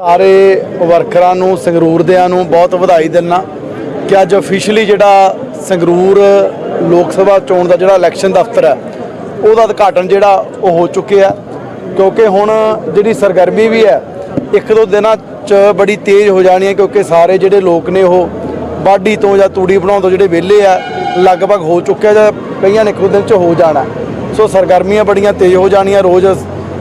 ਸਾਰੇ ਵਰਕਰਾਂ ਨੂੰ ਸੰਗਰੂਰ ਦਿਆਂ ਨੂੰ ਬਹੁਤ ਵਧਾਈ ਦਿੰਨਾ। ਕਿ ਅੱਜ ਅਫੀਸ਼ੀਅਲੀ ਜਿਹੜਾ ਸੰਗਰੂਰ ਲੋਕ ਸਭਾ ਚੋਣ ਦਾ ਜਿਹੜਾ ਇਲੈਕਸ਼ਨ ਦਫ਼ਤਰ ਹੈ, ਉਹਦਾ ਉਦਘਾਟਨ ਜਿਹੜਾ ਉਹ ਹੋ ਚੁੱਕਿਆ ਕਿਉਂਕਿ ਹੁਣ ਜਿਹੜੀ ਸਰਗਰਮੀ ਵੀ ਹੈ, ਇੱਕ ਦੋ ਦਿਨਾਂ 'ਚ ਬੜੀ ਤੇਜ਼ ਹੋ ਜਾਣੀ ਹੈ, ਕਿਉਂਕਿ ਸਾਰੇ ਜਿਹੜੇ ਲੋਕ ਨੇ ਉਹ ਵਾਢੀ ਤੋਂ ਜਾਂ ਤੂੜੀ ਬਣਾਉਣ ਤੋਂ ਜਿਹੜੇ ਵਿਹਲੇ ਆ, ਲਗਭਗ ਹੋ ਚੁੱਕਿਆ ਜਾਂ ਕਈਆਂ ਨੇ ਇੱਕ ਦੋ ਦਿਨ 'ਚ ਹੋ ਜਾਣਾ। ਸੋ ਸਰਗਰਮੀਆਂ ਬੜੀਆਂ ਤੇਜ਼ ਹੋ ਜਾਣੀਆਂ, ਰੋਜ਼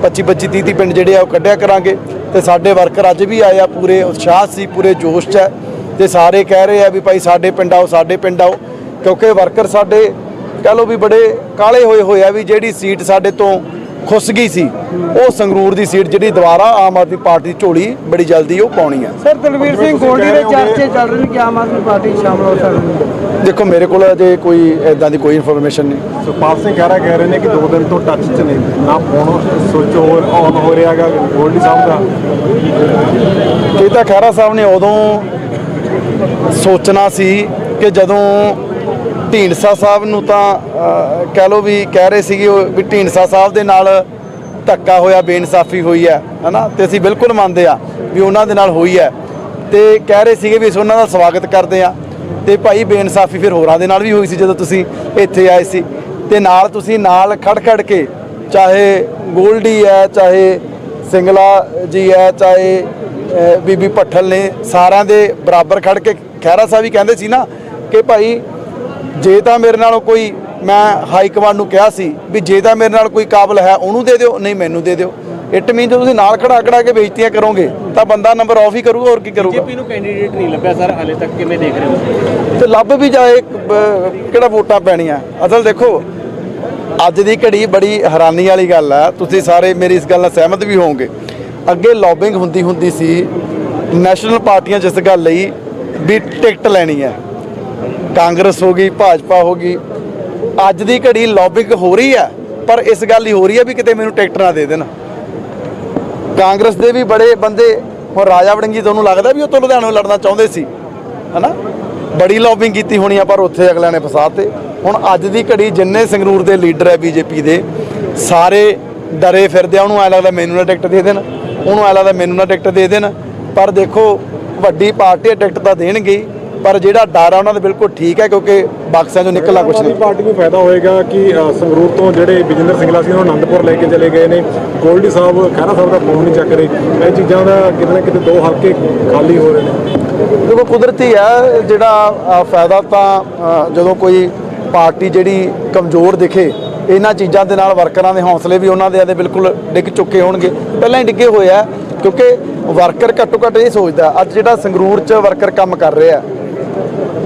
25 25 30 30 ਪਿੰਡ ਜਿਹੜੇ ਆ ਉਹ ਕੱਢਿਆ ਕਰਾਂਗੇ। ਤੇ ਸਾਡੇ ਵਰਕਰ ਅੱਜ ਵੀ ਆਏ ਆ, ਪੂਰੇ ਉਤਸ਼ਾਹ ਸੀ, ਪੂਰੇ ਜੋਸ਼ 'ਚ ਹੈ। ਤੇ ਸਾਰੇ ਕਹਿ ਰਹੇ ਆ ਵੀ ਭਾਈ ਸਾਡੇ ਪਿੰਡ ਆਓ, ਸਾਡੇ ਪਿੰਡ ਆਓ। ਕਿਉਂਕਿ ਵਰਕਰ ਸਾਡੇ, ਕਹ ਲਓ ਵੀ ਬੜੇ ਕਾਲੇ ਹੋਏ ਹੋਏ ਆ ਵੀ ਜਿਹੜੀ ਸੀਟ ਸਾਡੇ ਤੋਂ ਖੁੱਸ ਗਈ ਸੀ, ਉਹ ਸੰਗਰੂਰ ਦੀ ਸੀਟ ਜਿਹੜੀ ਦੁਬਾਰਾ ਆਮ ਆਦਮੀ ਪਾਰਟੀ ਝੋਲੀ ਬੜੀ ਜਲਦੀ ਉਹ ਪਾਉਣੀ ਆ। ਸਰ, ਦਲਵੀਰ ਸਿੰਘ ਗੋਲਡੀ ਦੇ ਚਰਚੇ ਚੱਲ ਰਹੇ ਨੇ ਕਿ ਆਮ ਆਦਮੀ ਪਾਰਟੀ 'ਚ ਸ਼ਾਮਲ ਹੋ ਸਕਦੀ ਹੈ। ਦੇਖੋ ਮੇਰੇ ਕੋਲ ਅਜੇ ਕੋਈ ਇਦਾਂ ਦੀ ਕੋਈ ਇਨਫੋਰਮੇਸ਼ਨ ਨਹੀਂ। ਸੁਖਪਾਲ ਸਿੰਘ ਖਹਿਰਾ ਕਹਿ ਰਹੇ ਨੇ ਕਿ ਦੋ ਦਿਨ ਤੋਂ ਟੱਚ 'ਚ ਨੇ ਨਾ ਫੋਨ ਸੁੱਚ ਹੋਰ ਆਨ ਹੋ ਰਿਹਾਗਾ ਗੋਲਡੀ ਸਾਹਿਬ ਦਾ ਇਹ ਤਾਂ ਖਹਿਰਾ ਸਾਹਿਬ ਨੇ ਉਦੋਂ ਸੋਚਣਾ ਸੀ ਕਿ ਜਦੋਂ ਢੀਂਡਸਾ ਸਾਹਿਬ ਨੂੰ ਤਾਂ ਕਹਿ ਲਓ ਵੀ ਕਹਿ ਰਹੇ ਸੀਗੇ ਵੀ ਢੀਂਡਸਾ ਸਾਹਿਬ ਦੇ ਨਾਲ ਧੱਕਾ ਹੋਇਆ ਬੇਇਨਸਾਫੀ ਹੋਈ ਹੈ ਹਨਾ? ਤੇ ਅਸੀਂ ਬਿਲਕੁਲ ਮੰਨਦੇ ਆ ਵੀ ਉਹਨਾਂ ਦੇ ਨਾਲ ਹੋਈ ਹੈ। ਤੇ ਕਹਿ ਰਹੇ ਸੀਗੇ ਵੀ ਅਸੀਂ ਉਹਨਾਂ ਦਾ ਸਵਾਗਤ ਕਰਦੇ ਆ ਤੇ ਭਾਈ ਬੇਇਨਸਾਫੀ ਫਿਰ ਹੋਰਾਂ ਦੇ ਨਾਲ ਵੀ ਹੋਈ ਸੀ ਜਦੋਂ ਤੁਸੀਂ ਇੱਥੇ ਆਏ ਸੀ। ਤੇ ਨਾਲ ਤੁਸੀਂ ਨਾਲ ਖੜ ਖੜ ਕੇ ਚਾਹੇ ਗੋਲਡੀ ਹੈ, ਚਾਹੇ ਸਿੰਗਲਾ ਜੀ ਹੈ, ਚਾਹੇ ਬੀਬੀ ਭੱਠਲ ਨੇ ਸਾਰਿਆਂ ਦੇ ਬਰਾਬਰ ਖੜ ਕੇ ਖਹਿਰਾ ਸਾਹਿਬ ਵੀ ਕਹਿੰਦੇ ਸੀ ਨਾ ਕਿ ਭਾਈ ਜੇ ਤਾਂ ਮੇਰੇ ਨਾਲੋਂ ਕੋਈ ਮੈਂ ਹਾਈ ਕਮਾਂਡ ਨੂੰ ਕਿਹਾ ਸੀ ਵੀ ਜੇ ਤਾਂ ਮੇਰੇ ਨਾਲ ਕੋਈ ਕਾਬਲ ਹੈ ਉਹਨੂੰ ਦੇ ਦਿਓ ਨਹੀਂ ਮੈਨੂੰ ਦੇ ਦਿਓ। ਇਟ ਮੀਨ ਜੇ ਤੁਸੀਂ ਨਾਲ ਖੜਾ ਖੜਾ ਕੇ ਬੇਇੱਜ਼ਤੀਆਂ ਕਰੋਗੇ ਤਾਂ ਬੰਦਾ ਨੰਬਰ ਆਫ ਹੀ ਕਰੂਗਾ ਹੋਰ ਕੀ ਕਰੂਗਾ? ਬੀਜੇਪੀ ਨੂੰ ਕੈਂਡੀਡੇਟ ਨਹੀਂ ਲੱਭਿਆ ਸਰ ਹਾਲੇ ਤੱਕ ਕਿਵੇਂ ਦੇਖ ਰਹੇ ਹੋ? ਤੇ ਲੱਭ ਵੀ ਜਾਏ ਕਿਹੜਾ ਵੋਟਾਂ ਪੈਣੀਆਂ? ਅਸਲ ਦੇਖੋ ਅੱਜ ਦੀ ਘੜੀ ਬੜੀ ਹੈਰਾਨੀ ਵਾਲੀ ਗੱਲ ਆ ਤੁਸੀਂ ਸਾਰੇ ਮੇਰੀ ਇਸ ਗੱਲ ਨਾਲ ਸਹਿਮਤ ਵੀ ਹੋਵੋਗੇ। ਅੱਗੇ ਲੌਬਿੰਗ ਹੁੰਦੀ ਹੁੰਦੀ ਸੀ ਨੈਸ਼ਨਲ ਪਾਰਟੀਆਂ ਜਿਸ ਗੱਲ ਲਈ ਵੀ ਟਿਕਟ ਲੈਣੀ ਹੈ। ਕਾਂਗਰਸ ਹੋ ਗਈ ਭਾਜਪਾ ਹੋ ਗਈ ਅੱਜ ਦੀ ਘੜੀ ਲੌਬਿੰਗ ਹੋ ਰਹੀ ਹੈ ਪਰ ਇਸ ਗੱਲ ਹੀ ਹੋ ਰਹੀ ਹੈ ਵੀ ਕਿਤੇ ਮੈਨੂੰ ਟਿਕਟ ਨਾ ਦੇ ਦੇਣ। ਕਾਂਗਰਸ ਦੇ ਵੀ ਬੜੇ ਬੰਦੇ ਹੁਣ ਰਾਜਾ ਵੜਿੰਗੀ ਤੁਹਾਨੂੰ ਲੱਗਦਾ ਵੀ ਉਹ ਤੋਂ ਲੁਧਿਆਣੋਂ ਲੜਨਾ ਚਾਹੁੰਦੇ ਸੀ ਹਨਾ? ਬੜੀ ਲੌਬਿੰਗ ਕੀਤੀ ਹੋਣੀ ਆ ਪਰ ਉੱਥੇ ਅਗਲਿਆਂ ਨੇ ਫਸਾ 'ਤੇ। ਹੁਣ ਅੱਜ ਦੀ ਘੜੀ ਜਿੰਨੇ ਸੰਗਰੂਰ ਦੇ ਲੀਡਰ ਹੈ ਬੀਜੇਪੀ ਦੇ ਸਾਰੇ ਡਰੇ ਫਿਰਦੇ ਆ ਉਹਨੂੰ ਐ ਲੱਗਦਾ ਮੈਨੂੰ ਨਾ ਟਿਕਟ ਦੇ ਦੇਣ ਉਹਨੂੰ ਐ ਲੱਗਦਾ ਮੈਨੂੰ ਨਾ ਟਿਕਟ ਦੇ ਦੇਣ। ਪਰ ਦੇਖੋ ਵੱਡੀ ਪਾਰਟੀ ਹੈ, ਟਿਕਟ ਤਾਂ ਦੇਣਗੇ ਪਰ ਜਿਹੜਾ ਡਰ ਆ ਉਹਨਾਂ ਦਾ ਬਿਲਕੁਲ ਠੀਕ ਹੈ ਕਿਉਂਕਿ ਬਕਸਿਆਂ ਚੋਂ ਨਿਕਲਣਾ ਕੁਝ ਨਹੀਂ। ਪਾਰਟੀ ਨੂੰ ਫਾਇਦਾ ਹੋਏਗਾ ਕਿ ਸੰਗਰੂਰ ਤੋਂ ਜਿਹੜੇ ਵਿਜੇਂਦਰ ਸਿੰਗਲਾ ਸੀ ਉਹਨਾਂ ਨੂੰ ਆਨੰਦਪੁਰ ਲੈ ਕੇ ਚਲੇ ਗਏ ਨੇ। ਗੋਲਡੀ ਸਾਹਿਬ ਖਹਿਰਾ ਸਾਹਿਬ ਦਾ ਫੋਨ ਨਹੀਂ ਚੱਕ ਰਹੇ। ਇਹ ਚੀਜ਼ਾਂ ਦਾ ਕਿਤੇ ਨਾ ਕਿਤੇ ਦੋ ਹਲਕੇ ਖਾਲੀ ਹੋ ਰਹੇ ਨੇ। ਦੇਖੋ ਕੁਦਰਤੀ ਹੈ ਜਿਹੜਾ ਫਾਇਦਾ ਤਾਂ ਜਦੋਂ ਕੋਈ ਪਾਰਟੀ ਜਿਹੜੀ ਕਮਜ਼ੋਰ ਦਿਖੇ ਇਹਨਾਂ ਚੀਜ਼ਾਂ ਦੇ ਨਾਲ ਵਰਕਰਾਂ ਦੇ ਹੌਸਲੇ ਵੀ ਉਹਨਾਂ ਦੇ ਆਦੇ ਬਿਲਕੁਲ ਡਿੱਗ ਚੁੱਕੇ ਹੋਣਗੇ। ਪਹਿਲਾਂ ਹੀ ਡਿੱਗੇ ਹੋਏ ਆ ਕਿਉਂਕਿ ਵਰਕਰ ਘੱਟੋ ਘੱਟ ਇਹ ਸੋਚਦਾ ਅੱਜ ਜਿਹੜਾ ਸੰਗਰੂਰ 'ਚ ਵਰਕਰ ਕੰਮ ਕਰ ਰਿਹਾ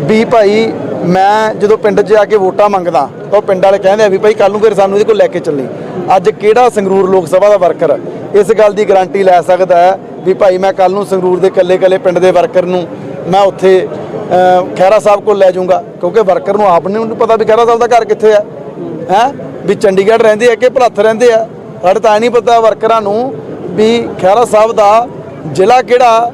ਵੀ ਭਾਈ ਮੈਂ ਜਦੋਂ ਪਿੰਡ 'ਚ ਆ ਕੇ ਵੋਟਾਂ ਮੰਗਦਾ ਤਾਂ ਉਹ ਪਿੰਡ ਵਾਲੇ ਕਹਿੰਦੇ ਆ ਵੀ ਭਾਈ ਕੱਲ ਨੂੰ ਫਿਰ ਸਾਨੂੰ ਇਹਦੇ ਕੋਲ ਲੈ ਕੇ ਚੱਲੀ। ਅੱਜ ਕਿਹੜਾ ਸੰਗਰੂਰ ਲੋਕ ਸਭਾ ਦਾ ਵਰਕਰ ਇਸ ਗੱਲ ਦੀ ਗਾਰੰਟੀ ਲੈ ਸਕਦਾ ਹੈ ਵੀ ਭਾਈ ਮੈਂ ਕੱਲ ਨੂੰ ਸੰਗਰੂਰ ਦੇ ਕੱਲੇ-ਕੱਲੇ ਪਿੰਡ ਦੇ ਵਰਕਰ ਨੂੰ ਮੈਂ ਉੱਥੇ ਅਹ, ਖਹਿਰਾ ਸਾਹਿਬ ਕੋਲ ਲੈ ਜਾਊਂਗਾ। ਕਿਉਂਕਿ ਵਰਕਰ ਨੂੰ ਆਪ ਨਹੀਂ ਪਤਾ ਵੀ ਖਹਿਰਾ ਸਾਹਿਬ ਦਾ ਘਰ ਕਿੱਥੇ ਹੈ ਹੈ? ਵੀ ਚੰਡੀਗੜ੍ਹ ਰਹਿੰਦੇ ਆ ਕਿ ਭਲੱਥ ਰਹਿੰਦੇ ਆ? ਸਾਡੇ ਤਾਂ ਇਹ ਨਹੀਂ ਪਤਾ ਵਰਕਰਾਂ ਨੂੰ ਵੀ ਖਹਿਰਾ ਸਾਹਿਬ ਦਾ ਜ਼ਿਲ੍ਹਾ ਕਿਹੜਾ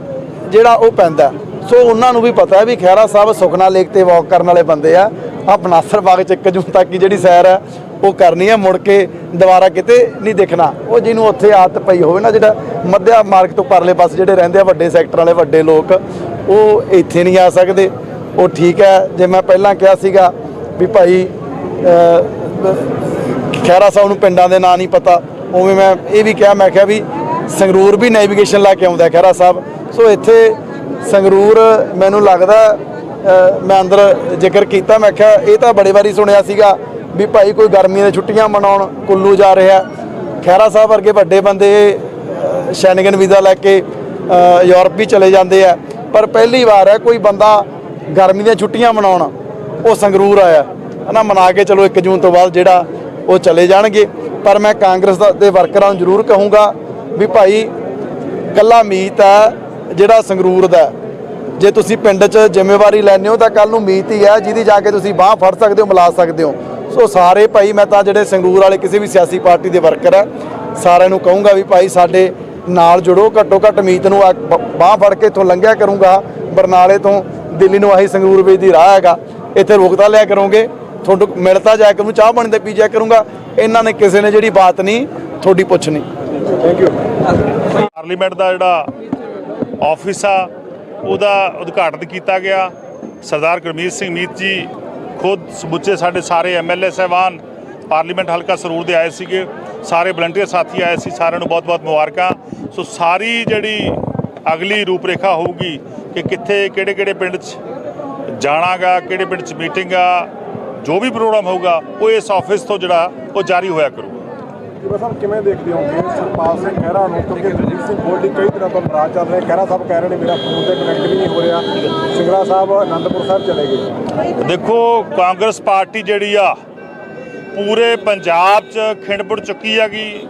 ਜਿਹੜਾ ਉਹ ਪੈਂਦਾ। ਸੋ ਉਹਨਾਂ ਨੂੰ ਵੀ ਪਤਾ ਹੈ ਵੀ ਖਹਿਰਾ ਸਾਹਿਬ ਸੁਖਨਾ ਲੇਕ ਤੇ ਵਾਕ ਕਰਨ ਵਾਲੇ ਬੰਦੇ ਆ। ਆ ਬਨਾਸਰ ਬਾਗ ਚ 1 ਜੂਨ ਤੱਕ ਦੀ ਜਿਹੜੀ ਸੈਰ ਹੈ ਉਹ ਕਰਨੀ ਹੈ ਮੁੜ ਕੇ ਦੁਬਾਰਾ ਕਿਤੇ ਨਹੀਂ ਦੇਖਣਾ। ਉਹ ਜਿਹਨੂੰ ਉੱਥੇ ਆਦਤ ਪਈ ਹੋਵੇ ਨਾ ਜਿਹੜਾ ਮੱਧਿਆ ਮਾਰਗ ਤੋਂ ਪਰਲੇ ਪਾਸੇ ਜਿਹੜੇ ਰਹਿੰਦੇ ਆ ਵੱਡੇ ਸੈਕਟਰ ਵਾਲੇ ਵੱਡੇ ਲੋਕ ਉਹ ਇੱਥੇ ਨਹੀਂ ਆ ਸਕਦੇ। ਉਹ ਠੀਕ ਹੈ ਜੇ ਮੈਂ ਪਹਿਲਾਂ ਕਿਹਾ ਸੀਗਾ ਵੀ ਭਾਈ ਅਹ, ਖਹਿਰਾ ਸਾਹਿਬ ਨੂੰ ਪਿੰਡਾਂ ਦੇ ਨਾਂ ਨਹੀਂ ਪਤਾ ਉਵੇਂ ਮੈਂ ਇਹ ਵੀ ਕਿਹਾ ਮੈਂ ਕਿਹਾ ਵੀ ਸੰਗਰੂਰ ਵੀ ਨੈਵੀਗੇਸ਼ਨ ਲਾ ਕੇ ਆਉਂਦਾ ਹੈ ਖਹਿਰਾ ਸਾਹਿਬ। ਸੋ ਇੱਥੇ ਸੰਗਰੂਰ ਮੈਨੂੰ ਲੱਗਦਾ ਮੈਂ ਅੰਦਰ ਜ਼ਿਕਰ ਕੀਤਾ ਮੈਂ ਕਿਹਾ ਇਹ ਤਾਂ ਬੜੇ ਵਾਰੀ ਸੁਣਿਆ ਸੀਗਾ ਵੀ ਭਾਈ ਕੋਈ ਗਰਮੀਆਂ ਦੀਆਂ ਛੁੱਟੀਆਂ ਮਨਾਉਣ ਕੁੱਲੂ ਜਾ ਰਿਹਾ। ਖਹਿਰਾ ਸਾਹਿਬ ਵਰਗੇ ਵੱਡੇ ਬੰਦੇ ਅਹ, ਸ਼ੈਨਗਨ ਵੀਜ਼ਾ ਲੈ ਕੇ ਯੂਰਪ ਵੀ ਚਲੇ ਜਾਂਦੇ ਆ। ਪਰ ਪਹਿਲੀ ਵਾਰ ਹੈ ਕੋਈ ਬੰਦਾ ਗਰਮੀ ਦੀਆਂ ਛੁੱਟੀਆਂ ਮਨਾਉਣ ਉਹ ਸੰਗਰੂਰ ਆਇਆ। ਹਨਾ ਮਨਾ ਕੇ ਚਲੋ 1 ਜੂਨ ਤੋਂ ਬਾਅਦ ਜਿਹੜਾ ਉਹ ਚਲੇ ਜਾਣਗੇ। ਪਰ ਮੈਂ ਕਾਂਗਰਸ ਦਾ ਦੇ ਵਰਕਰਾਂ ਨੂੰ ਜ਼ਰੂਰ ਕਹੂੰਗਾ ਵੀ ਭਾਈ ਕੱਲਾ ਮੀਤ ਹੈ ਜਿਹੜਾ ਸੰਗਰੂਰ ਦਾ। ਜੇ ਤੁਸੀਂ ਪਿੰਡ 'ਚ ਜ਼ਿੰਮੇਵਾਰੀ ਲੈਂਦੇ ਹੋ ਤਾਂ ਕੱਲ ਨੂੰ ਮੀਤ ਹੀ ਹੈ ਜਿਹਦੀ ਜਾ ਕੇ ਤੁਸੀਂ ਬਾਹ ਫੜ ਸਕਦੇ ਹੋ ਮਿਲਾ ਸਕਦੇ ਹੋ। ਸੋ ਸਾਰੇ ਭਾਈ ਮੈਂ ਤਾਂ ਜਿਹੜੇ ਸੰਗਰੂਰ ਵਾਲੇ ਕਿਸੇ ਵੀ ਸਿਆਸੀ ਪਾਰਟੀ ਦੇ ਵਰਕਰ ਹੈ ਸਾਰਿਆਂ ਨੂੰ ਕਹੂੰਗਾ ਵੀ ਭਾਈ ਸਾਡੇ ਨਾਲ ਜੁੜੋ ਘੱਟੋ ਘੱਟ ਮੀਤ ਨੂੰ ਬਾਹ ਫੜ ਕੇ ਇੱਥੋਂ ਲੰਘਿਆ ਕਰੂੰਗਾ। ਬਰਨਾਲੇ ਤੋਂ ਦਿੱਲੀ ਨੂੰ ਆਹੀ ਸੰਗਰੂਰ ਵੇਚ ਦੀ ਰਾਹ ਹੈਗਾ। ਇੱਥੇ ਰੋਕਦਾ ਲਿਆ ਕਰੋਗੇ। ਤੁਹਾਨੂੰ ਮਿਲਤਾ ਜਾਇਆ ਕਰੂੰ ਚਾਹ ਪਾਣੀ ਤੇ ਪੀ ਜਾਇਆ ਕਰੂੰਗਾ। ਇਹਨਾਂ ਨੇ ਕਿਸੇ ਨੇ ਜਿਹੜੀ ਬਾਤ ਨਹੀਂ ਤੁਹਾਡੀ ਪੁੱਛਣੀ। ਥੈਂਕ ਯੂ ਪਾਰਲੀਮੈਂਟ ਦਾ ਜਿਹੜਾ ਆਫਿਸ ਆ, ਉਹਦਾ ਉਦਘਾਟਨ ਕੀਤਾ ਗਿਆ। ਸਰਦਾਰ ਗੁਰਮੀਤ ਸਿੰਘ ਮੀਤ ਜੀ ਖੁਦ ਸਮੁੱਚੇ ਸਾਡੇ ਸਾਰੇ ਐਮਐਲਏ ਸਹਿਬਾਨ, ਪਾਰਲੀਮੈਂਟ ਹਲਕਾ ਸਰੂਰ ਦੇ ਆਏ ਸੀਗੇ। ਸਾਰੇ ਵਲੰਟੀਅਰ ਸਾਥੀ ਆਏ ਸੀ, ਸਾਰਿਆਂ ਨੂੰ ਬਹੁਤ-ਬਹੁਤ ਮੁਬਾਰਕਾਂ। ਸੋ ਸਾਰੀ ਜਿਹੜੀ ਅਗਲੀ ਰੂਪਰੇਖਾ ਹੋਊਗੀ ਕਿ ਕਿੱਥੇ, ਕਿਹੜੇ-ਕਿਹੜੇ ਪਿੰਡ 'ਚ ਜਾਣਾਗਾ, ਕਿਹੜੇ ਪਿੰਡ 'ਚ ਮੀਟਿੰਗ ਆ, ਜੋ ਵੀ ਪ੍ਰੋਗਰਾਮ ਹੋਊਗਾ, ਉਹ ਇਸ ਆਫਿਸ ਤੋਂ ਜਿਹੜਾ, ਉਹ ਜਾਰੀ ਹੋਇਆ ਕਰੂਗਾ। ਜੀ ਸਾਹਿਬ ਕਿਵੇਂ ਦੇਖਦੇ ਹੋ ਕਿ ਸਰਪਾਲ ਸਿੰਘ ਖਹਿਰਾ ਨੂੰ? ਕਿਉਂਕਿ ਰਣਜੀਤ ਸਿੰਘ ਗੋਲਡੀ ਕਈ ਦਿਨਾਂ ਤੋਂ ਨਾਰਾਜ਼ ਚੱਲ ਰਹੇ। ਖਹਿਰਾ ਸਾਹਿਬ ਕਹਿ ਰਹੇ ਨੇ, ਮੇਰਾ ਫੋਨ ਤੇ ਕਨੈਕਟ ਵੀ ਨਹੀਂ ਹੋ ਰਿਹਾ। ਸਿੰਗਲਾ ਸਾਹਿਬ ਆਨੰਦਪੁਰ ਸਾਹਿਬ ਚਲੇ ਗਏ। ਦੇਖੋ, ਕਾਂਗਰਸ ਪਾਰਟੀ ਜਿਹੜੀ ਆ, ਪੂਰੇ ਪੰਜਾਬ 'ਚ ਖਿੰਡਪੁਰ ਚੁੱਕੀ ਹੈਗੀ।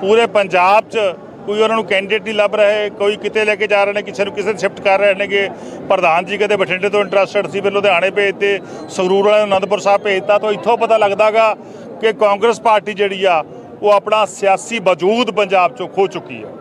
ਪੂਰੇ ਪੰਜਾਬ 'ਚ ਕੋਈ ਉਹਨਾਂ ਨੂੰ ਕੈਂਡੀਡੇਟ ਨਹੀਂ ਲੱਭ ਰਹੇ। ਕੋਈ ਕਿਤੇ ਲੈ ਕੇ ਜਾ ਰਹੇ ਨੇ, ਕਿਸੇ ਨੂੰ ਕਿਸੇ ਸ਼ਿਫਟ ਕਰ ਰਹੇ ਨੇਗੇ। ਪ੍ਰਧਾਨ ਜੀ ਕਦੇ ਬਠਿੰਡੇ ਤੋਂ ਇੰਟਰਸਟਡ ਸੀ, ਫਿਰ ਲੁਧਿਆਣੇ ਭੇਜਤੇ। ਸੰਗਰੂਰ ਵਾਲਿਆਂ ਨੂੰ ਅਨੰਦਪੁਰ ਸਾਹਿਬ ਭੇਜਤਾ, ਤਾਂ ਇੱਥੋਂ ਪਤਾ ਲੱਗਦਾਗਾ ਕਿ ਕਾਂਗਰਸ ਪਾਰਟੀ ਜਿਹੜੀ ਆ ਉਹ ਆਪਣਾ ਸਿਆਸੀ ਵਜੂਦ ਪੰਜਾਬ 'ਚੋਂ ਖੋ ਚੁੱਕੀ ਹੈ